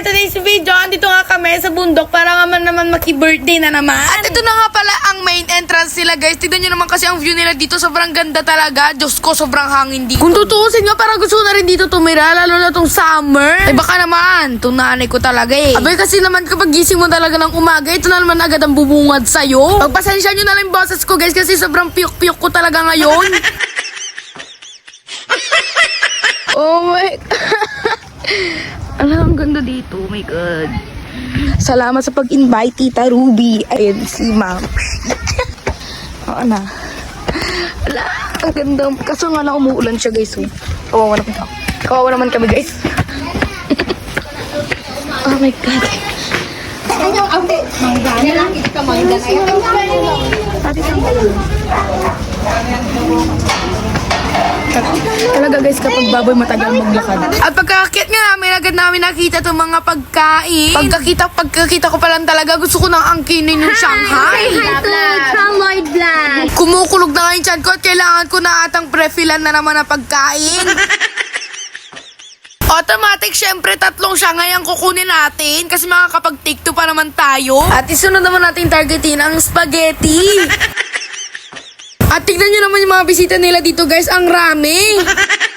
for today's video, andito nga kami sa bundok para naman naman maki-birthday na naman. At ito na nga pala ang main entrance nila guys. Tignan nyo naman kasi ang view nila dito. Sobrang ganda talaga. Diyos ko, sobrang hangin dito. Kung tutuusin nga, parang gusto na rin dito tumira. Lalo na tong summer. Ay baka naman, itong nanay ko talaga eh. Abay kasi naman kapag gising mo talaga ng umaga, ito na naman agad ang bubungad sa'yo. Pagpasensya nyo na lang yung boses ko guys kasi sobrang piyok-piyok ko talaga ngayon. oh my Ala, ang ganda dito. Oh my God. Salamat sa pag-invite, Tita Ruby. Ayun, si Ma'am. Oo na. Ala, ang ganda. Kaso nga lang umuulan siya, guys. Oh. Kawawa naman ako. Kawawa naman kami, guys. oh my God. Talaga guys, kapag baboy matagal maglakad. At pagkakit nga namin, agad namin nakita itong mga pagkain. Pagkakita, pagkakita ko pa lang talaga, gusto ko nang angkinin yung Shanghai. Lloyd Vlog. Kumukulog na nga yung tiyan ko at kailangan ko na atang prefilan na naman ang pagkain. Automatic, syempre, tatlong Shanghai ang kukunin natin kasi makakapag-take two pa naman tayo. At isunod naman natin targetin ang spaghetti. At tignan nyo naman yung mga bisita nila dito, guys. Ang rami.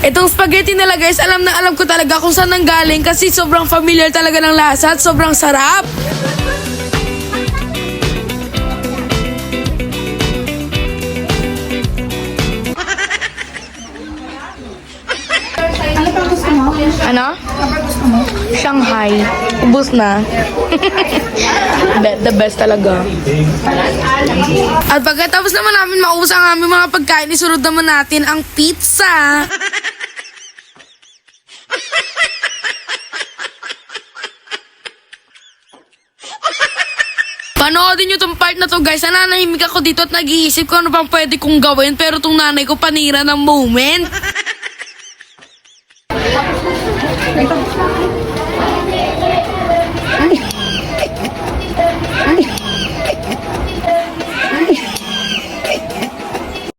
Itong spaghetti nila, guys, alam na alam ko talaga kung saan nanggaling kasi sobrang familiar talaga ng lasa at sobrang sarap. Ano? Shanghai. Ubus na. The best talaga. At pagkatapos naman namin maubos ang aming mga pagkain, isunod naman natin ang pizza. Panoodin nyo tong part na to guys. Nananahimik ako dito at nag-iisip ko ano bang pwede kong gawin pero tong nanay ko panira ng moment.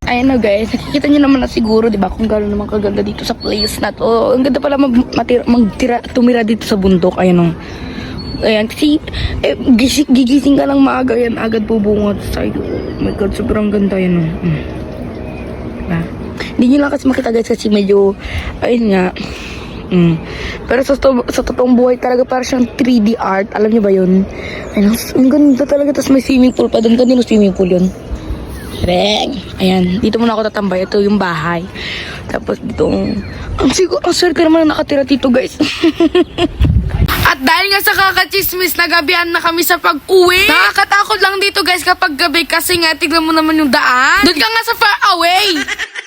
Ayan na guys, nakikita nyo naman na siguro, di ba, kung gano'n naman kaganda dito sa place na to. Ang ganda pala mag, matira, magtira, tumira dito sa bundok. Ayan o. Ayan, kasi eh, gising, gigising ka lang maaga yan, agad bubungot sa'yo. Oh my God, sobrang ganda yan o. Mm. Diba? Hindi nyo lang kasi makita guys kasi medyo, ayun nga, Mm. Pero sa, to- sa totoong buhay talaga para siyang 3D art. Alam niyo ba yun? Ayun, ang, ang ganda talaga. Tapos may swimming pool pa doon. Kanino swimming pool yun? Reng. Ayan, dito muna ako tatambay. Ito yung bahay. Tapos dito, ang siguro, ang swerte naman na nakatira dito, guys. At dahil nga sa kakachismis, nagabihan na kami sa pag-uwi. Nakakatakot lang dito, guys, kapag gabi kasi nga, tignan mo naman yung daan. Doon ka nga sa far away.